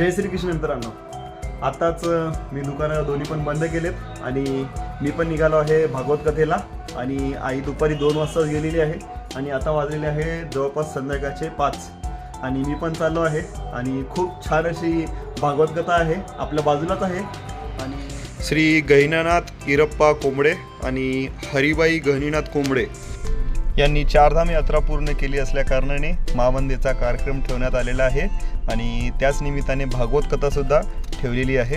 जय श्री कृष्ण मित्रांनो आत्ताच मी दुकानं दोन्ही पण बंद केलेत आणि मी पण निघालो आहे भागवत कथेला आणि आई दुपारी दोन वाजता गेलेली आहे आणि आता वाजलेले आहे जवळपास संध्याकाळचे पाच. आणि मी पण चाललो आहे आणि खूप छान अशी भागवत कथा आहे आपल्या बाजूलाच आहे. आणि श्री गहिनानाथ इरप्पा कोंबडे आणि हरिबाई गहिनीनाथ कोंबडे. यांनी चारधाम यात्रा पूर्ण केली असल्या कारणाने कार्यक्रम ठेवण्यात आलेला आहे आणि त्याच निमित्ताने भागवत कथासुद्धा ठेवलेली आहे.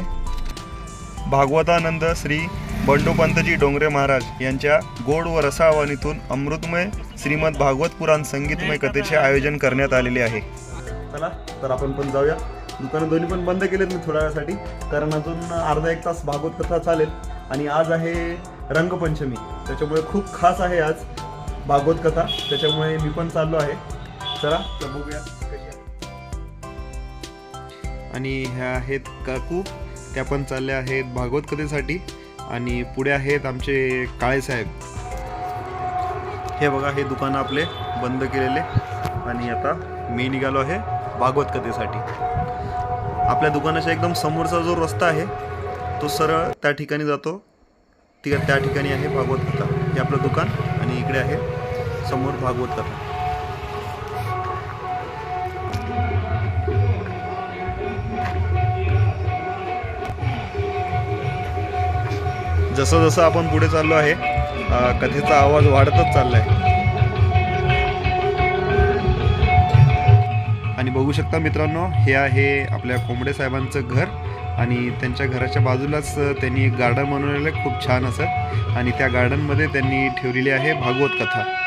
भागवतानंद श्री बंडोपंतजी डोंगरे महाराज यांच्या गोड व रसावानीतून अमृतमय श्रीमद भागवत पुराण संगीतमय कथेचे आयोजन करण्यात आलेले आहे. चला तर आपण पण जाऊया. दुकानं दोन्ही पण बंद केलेत मी थोड्या वेळासाठी कारण अजून अर्धा एक तास भागवत कथा चालेल. आणि आज आहे रंगपंचमी त्याच्यामुळे खूप खास आहे आज. भागवत कथा. त्याच्यामुळे मी पण चाललो आहे. चला तर बघूया. आणि ह्या आहेत काकू. त्या पण चालल्या आहेत भागवत कथेसाठी. आणि पुढे आहेत आमचे काळे साहेब. हे बघा हे दुकान आपले बंद केलेले. आणि आता मी निघालो आहे भागवत कथेसाठी. आपल्या दुकानाच्या एकदम समोरचा जो रस्ता आहे तो सरळ त्या ठिकाणी जातो. ती त्या ठिकाणी आहे भागवत कथा. हे आपलं दुकान. आणि इकडे आहे समोर भागवत कथा. जसं जसं आपण पुढे चाललो आहे कथेचा आवाज वाढतच चालला आहे आणि बघू शकता मित्रांनो हे आहे आपल्या कोंबडे साहेबांचं घर. आणि त्यांच्या घराच्या बाजूलाच त्यांनी एक गार्डन बनवलेलं आहे. खूप छान असं. आणि त्या गार्डनमध्ये त्यांनी ठेवलेली आहे भागवत कथा.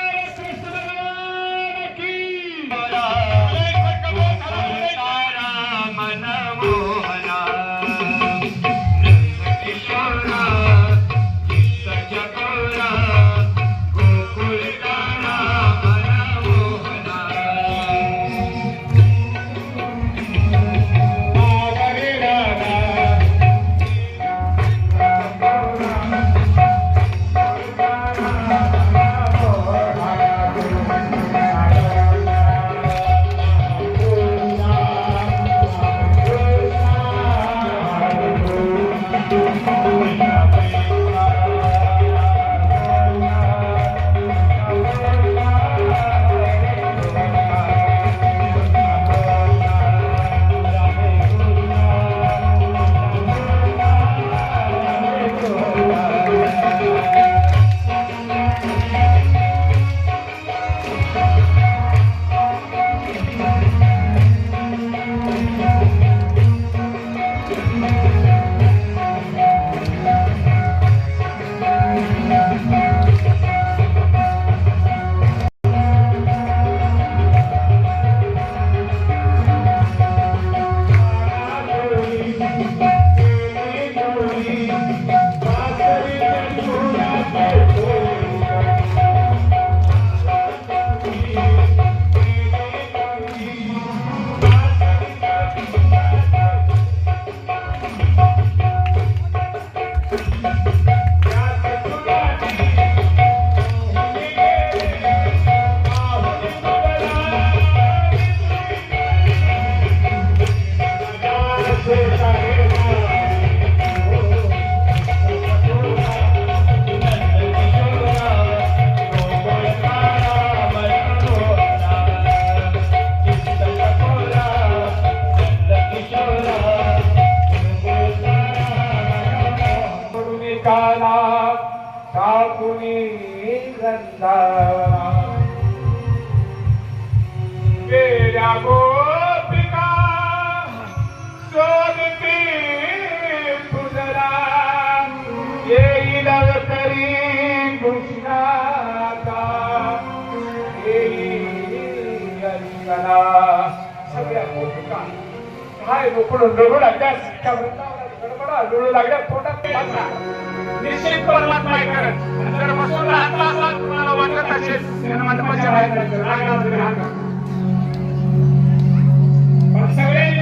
काय रोकडून रडू लागल्या. त्या वृंदावनात गडबडा रडू लागल्या. पोटात निश्चित परमात्मा आहे खरंच. जर बसून राहता असला तुम्हाला वाटत असेल त्यानं बाहेर करायचं. सगळ्यांनी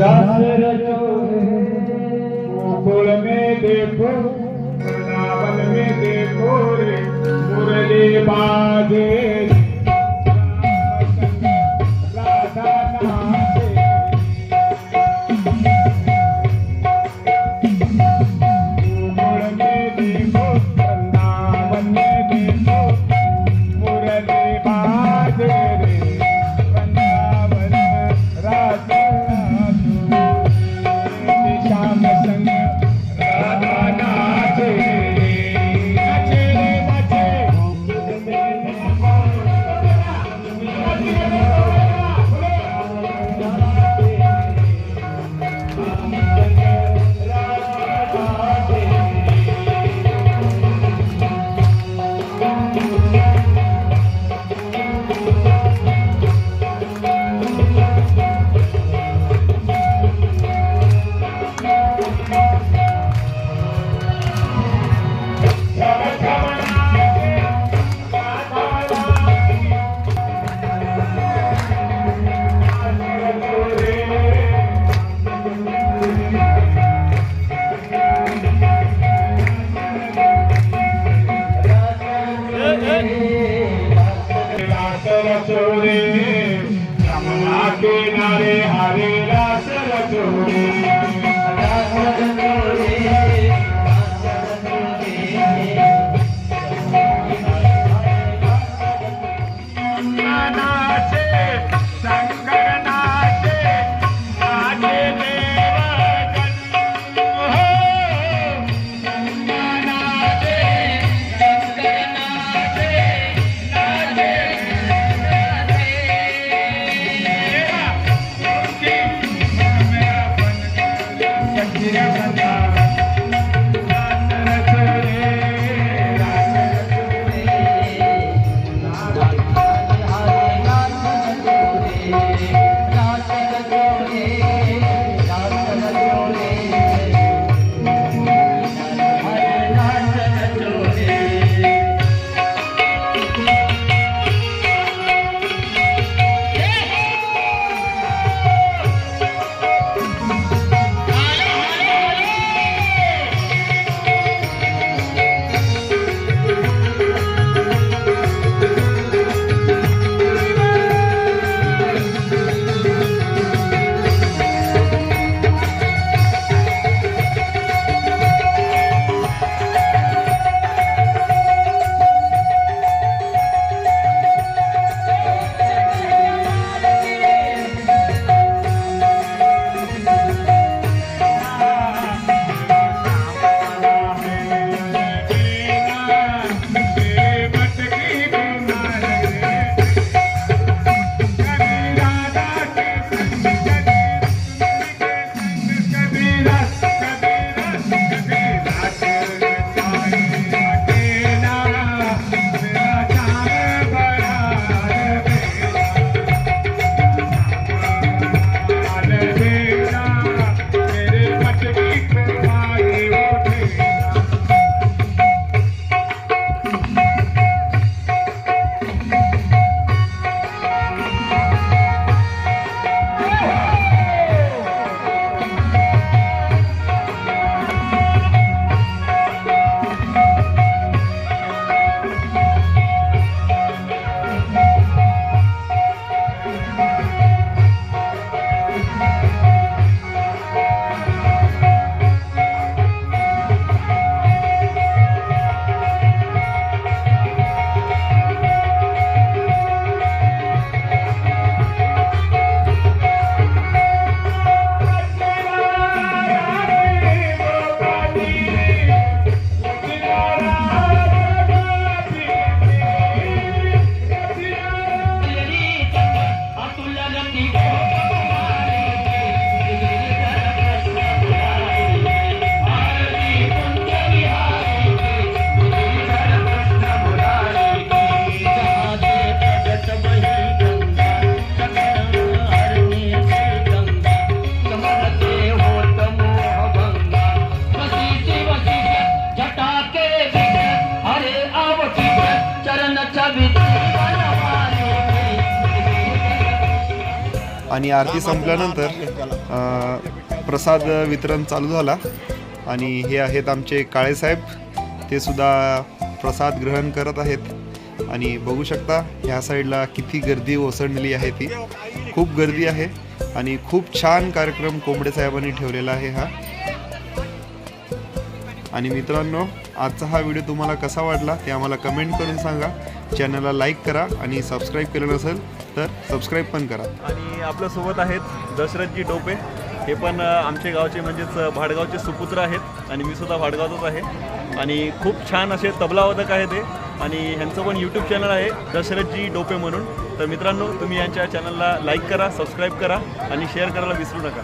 रास बाजे Thank you. आणि आरती संपल्यानंतर अ, प्रसाद वितरण चालू झाला. आणि हे आहेत आमचे काळेसाहेब ते सुद्धा प्रसाद ग्रहण करत आहेत. आणि बघू शकता ह्या साईडला किती गर्दी ओसंडली आहे ती. खूप गर्दी आहे आणि खूप छान कार्यक्रम कोंबडे साहेबांनी ठेवलेला आहे हा. आणि मित्रांनो आजचा हा व्हिडिओ तुम्हाला कसा वाटला ते आम्हाला कमेंट करून सांगा. चॅनलला लाईक करा आणि सबस्क्राईब केलं नसेल तर सबस्क्राईब पण करा. आणि आपल्यासोबत आहेत दशरथजी डोपे हे पण आमचे गावचे म्हणजेच भाडगावचे सुपुत्र आहेत आणि मी सुद्धा भाडगावचाच आहे. आणि खूप छान असे तबलावादक आहे ते आणि ह्यांचं पण यूट्यूब चॅनल आहे दशरथजी डोपे म्हणून. तर मित्रांनो तुम्ही यांच्या चॅनलला लाईक करा सबस्क्राईब करा आणि शेअर करायला विसरू नका.